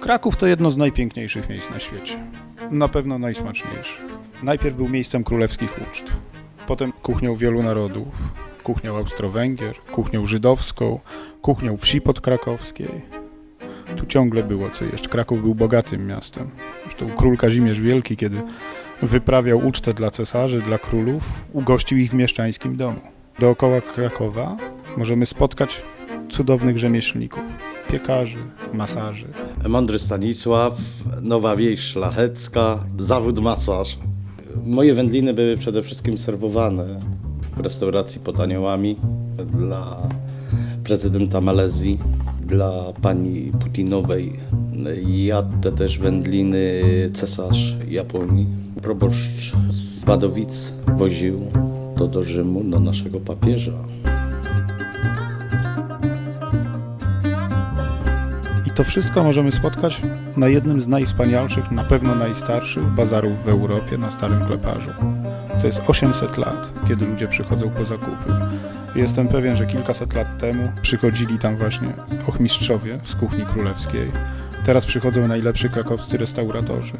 Kraków to jedno z najpiękniejszych miejsc na świecie. Na pewno najsmaczniejszych. Najpierw był miejscem królewskich uczt, potem kuchnią wielu narodów, kuchnią Austro-Węgier, kuchnią żydowską, kuchnią wsi podkrakowskiej. Tu ciągle było co jeść. Kraków był bogatym miastem. Zresztą król Kazimierz Wielki, kiedy wyprawiał ucztę dla cesarzy, dla królów, ugościł ich w mieszczańskim domu. Dookoła Krakowa możemy spotkać cudownych rzemieślników, piekarzy, masaży, Mądry Stanisław, Nowa Wieś Szlachecka, zawód masaż. Moje wędliny były przede wszystkim serwowane w restauracji pod aniołami dla prezydenta Malezji, dla pani Putinowej. Jadł też wędliny cesarz Japonii. Proboszcz z Wadowic woził to do Rzymu, do naszego papieża. To wszystko możemy spotkać na jednym z najwspanialszych, na pewno najstarszych bazarów w Europie, na Starym Kleparzu. To jest 800 lat, kiedy ludzie przychodzą po zakupy. Jestem pewien, że kilkaset lat temu przychodzili tam właśnie ochmistrzowie z kuchni królewskiej. Teraz przychodzą najlepsi krakowscy restauratorzy.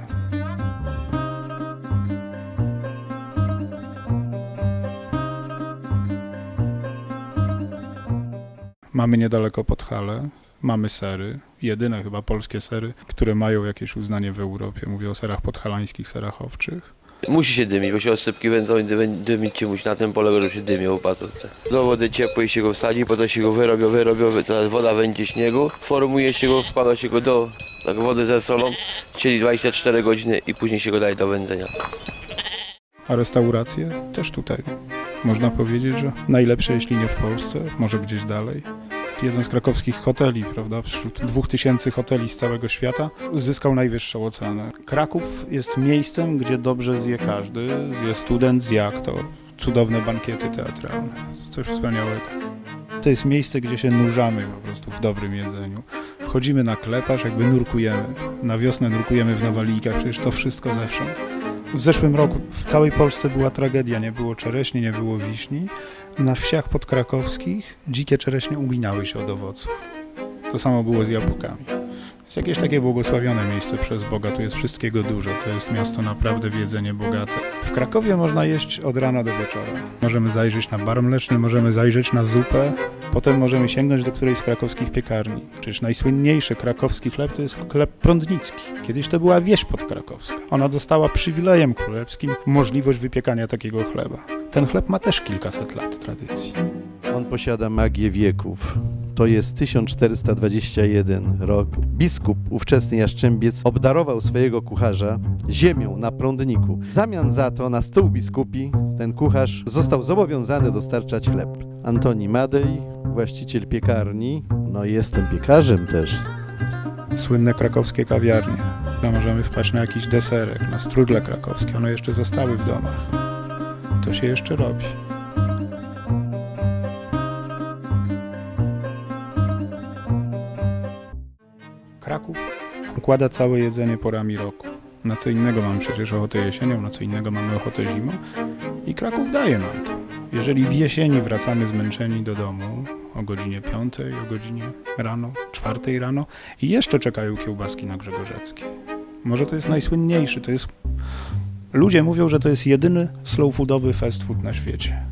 Mamy niedaleko Podhale, mamy sery, jedyne chyba polskie sery, które mają jakieś uznanie w Europie. Mówię o serach podhalańskich, serach owczych. Musi się dymić, bo się oscypki będą dymić się musi. Na tym polega, że się dymią w pasowce. Do wody ciepłej się go wsadzi, potem się go wyrobią, wyrobią, wy- teraz woda będzie śniegu, formuje się go, wkłada się go do tak, wody ze solą, siedzi 24 godziny i później się go daje do wędzenia. A restauracje też tutaj. Można powiedzieć, że najlepsze, jeśli nie w Polsce, może gdzieś dalej. Jeden z krakowskich hoteli, prawda, wśród dwóch tysięcy hoteli z całego świata, zyskał najwyższą ocenę. Kraków jest miejscem, gdzie dobrze zje każdy. Zje student, zje aktor. Cudowne bankiety teatralne. Coś wspaniałego. To jest miejsce, gdzie się nurzamy po prostu w dobrym jedzeniu. Wchodzimy na kleparz, jakby nurkujemy. Na wiosnę nurkujemy w Nowalijkach, przecież to wszystko zewsząd. W zeszłym roku w całej Polsce była tragedia. Nie było czereśni, nie było wiśni. Na wsiach podkrakowskich dzikie czereśnie uginały się od owoców. To samo było z jabłkami. Jest jakieś takie błogosławione miejsce przez Boga. Tu jest wszystkiego dużo. To jest miasto naprawdę w jedzenie bogate. W Krakowie można jeść od rana do wieczora. Możemy zajrzeć na bar mleczny, możemy zajrzeć na zupę. Potem możemy sięgnąć do którejś z krakowskich piekarni. Przecież najsłynniejszy krakowski chleb to jest chleb prądnicki. Kiedyś to była wieś podkrakowska. Ona dostała przywilejem królewskim możliwość wypiekania takiego chleba. Ten chleb ma też kilkaset lat tradycji. On posiada magię wieków. To jest 1421 rok. Biskup, ówczesny Jaszczębiec, obdarował swojego kucharza ziemią na prądniku. W zamian za to na stół biskupi ten kucharz został zobowiązany dostarczać chleb. Antoni Madej, właściciel piekarni, no i jestem piekarzem też, Słynne krakowskie kawiarnie. No możemy wpaść na jakiś deserek, na strudle krakowskie. One jeszcze zostały w domach. To się jeszcze robi. Kraków układa całe jedzenie porami roku. Na co innego mamy przecież ochotę jesienią, na co innego mamy ochotę zimą. I Kraków daje nam to. Jeżeli w jesieni wracamy zmęczeni do domu o godzinie 5, o godzinie rano, 4 rano i jeszcze czekają kiełbaski na Grzegorzeckiej. Może to jest najsłynniejszy, to jest... Ludzie mówią, że to jest jedyny slow foodowy fast food na świecie.